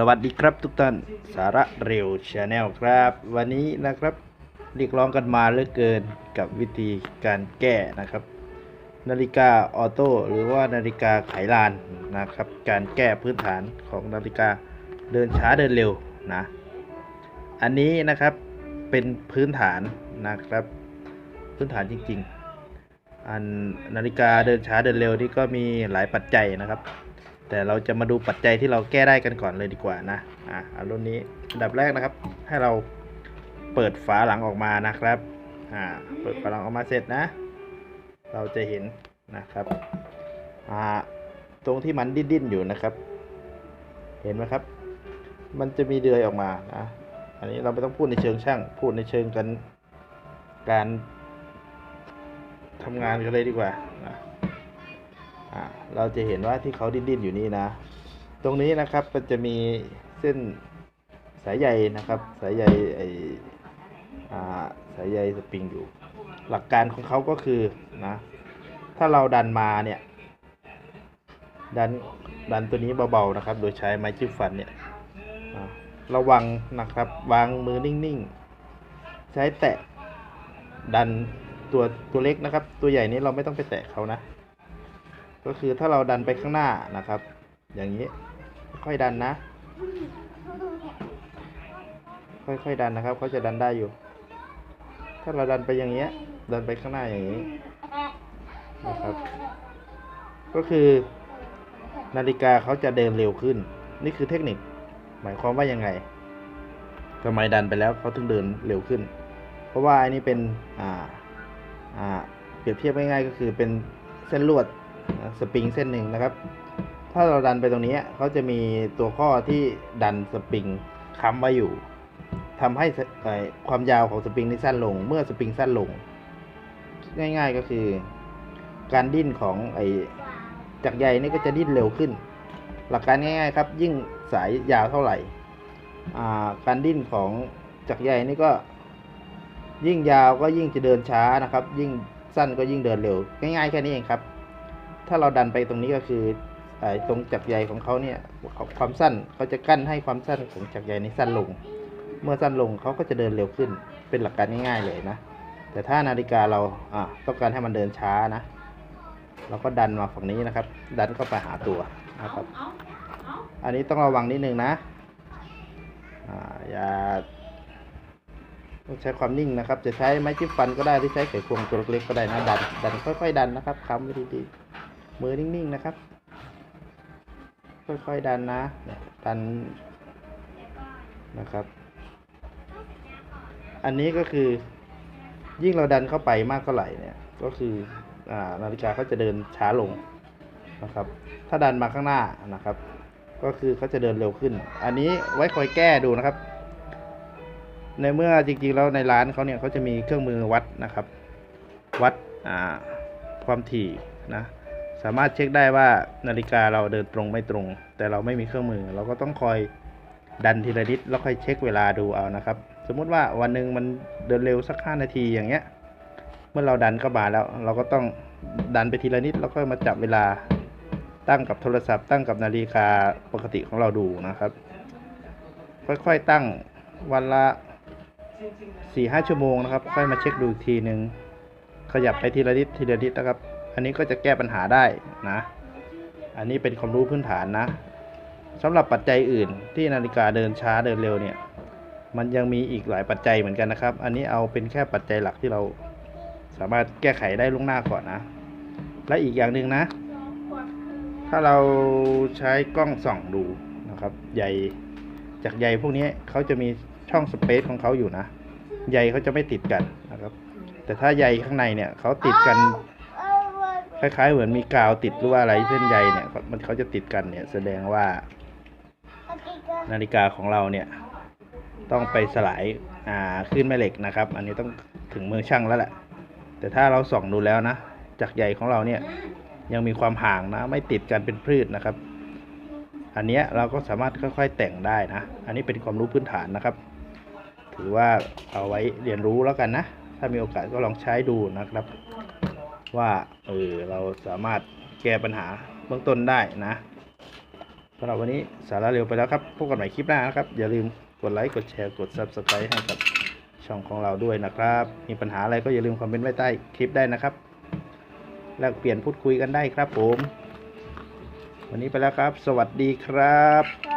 สวัสดีครับทุกท่านสาระเร็วชาแนลครับ วันนี้นะครับเรียกร้องกันมาเหลือเกินกับวิธีการแก้นะครับ นาฬิกาออโต้หรือว่านาฬิกาไขลานนะครับ การแก้พื้นฐานของนาฬิกาเดินช้าเดินเร็วนะอันนี้นะครับเป็นพื้นฐานนะครับ พื้นฐานจริง ๆ อันนาฬิกาเดินช้าเดินเร็วนี่ก็มีหลายปัจจัยนะครับ แต่เราจะมาดูปัจจัยที่เราแก้ได้กันก่อนเลยดีกว่านะ อะอารุ่นนี้อันดับแรกนะครับ ให้เราเปิดฝาหลังออกมานะครับ อ่า เปิดฝาหลังออกมาเสร็จนะ เราจะเห็นนะครับ อ่า ตรงที่มันดิ้นๆอยู่นะครับ เห็นไหมครับ มันจะมีเดือยออกมานะอันนี้เราไม่ต้องพูดในเชิงช่าง พูดในเชิงกันการทำงานกันเลยดีกว่านะ อ่าเราจะเห็นว่าที่เขาดิ้นๆอยู่นี่นะ ตรงนี้นะครับมันจะมีเส้นสายใยนะครับ สายใยไออ่าสายใยสปริงอยู่ หลักการของเขาก็คือนะ ถ้าเราดันมาเนี่ยดันดันตัวนี้เบาๆนะครับ โดยใช้ไม้จิ้มฟันเนี่ยระวังนะครับวางมือนิ่งๆ ใช้แตะดันตัวตัวเล็กนะครับ ตัวใหญ่นี้เราไม่ต้องไปแตะเขานะ ก็คือถ้าเราดันไปข้างหน้านะครับ อย่างนี้ ค่อยดันนะ ค่อยๆดันนะครับเขาจะดันได้อยู่ ถ้าเราดันไปอย่างเงี้ย ดันไปข้างหน้าอย่างนี้นะครับ ก็คือ นาฬิกาเขาจะเดินเร็วขึ้น นี่คือเทคนิค หมายความว่ายังไงทำไมดันไปแล้วเขาถึงเดินเร็วขึ้น เพราะว่าอันนี้เป็นอ่าอ่าเปรียบเทียบง่ายๆก็คือเป็นเส้นลวด สปริงเส้นหนึ่งนะครับ ถ้าเราดันไปตรงนี้เขาจะมีตัวข้อที่ดันสปริงค้ำไว้อยู่ทำให้ความยาวของสปริงนี่สั้นลง เมื่อสปริงสั้นลง ง่ายๆก็คือ การดิ้นของไอ้จักรใยนี่ก็จะดิ้นเร็วขึ้น หลักการง่ายๆครับ ยิ่งสายยาวเท่าไหร่การดิ้นของจักรใยนี่ก็ยิ่งยาวก็ยิ่งจะเดินช้านะครับ ยิ่งสั้นก็ยิ่งเดินเร็ว ง่ายๆแค่นี้เองครับ ถ้าเราดันไปตรงนี้ก็คืออตรงจักรใยของเขาเนี่ยความสั้นเขาจะกั้นให้ความสั้นของจักรใยนี้สั้นลง เมื่อสั้นลงเขาก็จะเดินเร็วขึ้นเป็นหลักการง่ายๆเลยนะ แต่ถ้านาฬิกาเราต้องการให้มันเดินช้านะ เราก็ดันมาฝั่งนี้นะครับ ดันเข้าไปหาตัวนะครับ อันนี้ต้องระวังนิดนึงนะอย่าต้องใช้ความนิ่งนะครับ จะใช้ไม้จิ้มฟันก็ได้หรือใช้ไขควงตัวเล็กๆก็ได้นะดันดันค่อยๆดันนะครับค้ำไว้ดีๆ มือนิ่งๆนะครับ ค่อยๆดันนะ ดันนะครับ อันนี้ก็คือ ยิ่งเราดันเข้าไปมากเท่าไหร่เนี่ย ก็คืออนาฬิกาเขาจะเดินช้าลงนะครับ ถ้าดันมาข้างหน้านะครับ ก็คือเขาจะเดินเร็วขึ้น อันนี้ไว้คอยแก้ดูนะครับ ในเมื่อจริงๆแล้วในร้านเขาเนี่ยเขาจะมีเครื่องมือวัดนะครับ วัดความถี่นะ สามารถเช็คได้ว่านาฬิกาเราเดินตรงไม่ตรง แต่เราไม่มีเครื่องมือ เราก็ต้องคอยดันทีละนิดแล้วค่อยเช็คเวลาดูเอานะครับ สมมุติว่าวันหนึ่งมันเดินเร็วสักห้านาทีอย่างเงี้ย เมื่อเราดันเข้าแล้ว เราก็ต้องดันไปทีละนิดแล้วก็มาจับเวลาตั้งกับโทรศัพท์ตั้งกับนาฬิกาปกติของเราดูนะครับ ค่อยๆตั้งวันละสี่ห้าชั่วโมงนะครับ ค่อยมาเช็คดูทีหนึ่งขยับไปทีละนิดทีละนิดนะครับ อันนี้ก็จะแก้ปัญหาได้นะ อันนี้เป็นความรู้พื้นฐานนะสำหรับปัจจัยอื่นที่นาฬิกาเดินช้าเดินเร็วเนี่ย มันยังมีอีกหลายปัจจัยเหมือนกันนะครับ อันนี้เอาเป็นแค่ปัจจัยหลักที่เราสามารถแก้ไขได้ล่วงหน้าก่อนนะ และอีกอย่างหนึ่งนะ ถ้าเราใช้กล้องส่องดูนะครับ ใยจากใยพวกนี้เขาจะมีช่องสเปซของเขาอยู่นะ ใยเขาจะไม่ติดกันนะครับ แต่ถ้าใยข้างในเนี่ยเขาติดกัน คล้ายๆ เหมือนมีกาวติดหรือว่าอะไรเส้นใยเนี่ยมันเขาจะติดกันเนี่ย แสดงว่า นาฬิกาของเราเนี่ย ต้องไปสลายอ่าขึ้นแม่เหล็กนะครับ อันนี้ต้องถึงมือช่างแล้วแหละแต่ถ้าเราส่องดูแล้วนะจากใยของเราเนี่ยยังมีความห่างนะ ไม่ติดกันเป็นพืชนะครับ อันนี้เราก็สามารถค่อยๆแต่งได้นะ อันนี้เป็นความรู้พื้นฐานนะครับ ถือว่าเอาไว้เรียนรู้แล้วกันนะ ถ้ามีโอกาสก็ลองใช้ดูนะครับ ว่าเออเราสามารถแก้ปัญหาเบื้องต้นได้นะสำหรับวันนี้สาระเร็วไปแล้วครับพบกันใหม่คลิปหน้านะครับ อย่าลืมกดไลค์กดแชร์กด Subscribe ให้กับช่องของเราด้วยนะครับ มีปัญหาอะไรก็อย่าลืมคอมเมนต์ไว้ใต้คลิปได้นะครับแลกเปลี่ยนพูดคุยกันได้ครับผม วันนี้ไปแล้วครับ สวัสดีครับ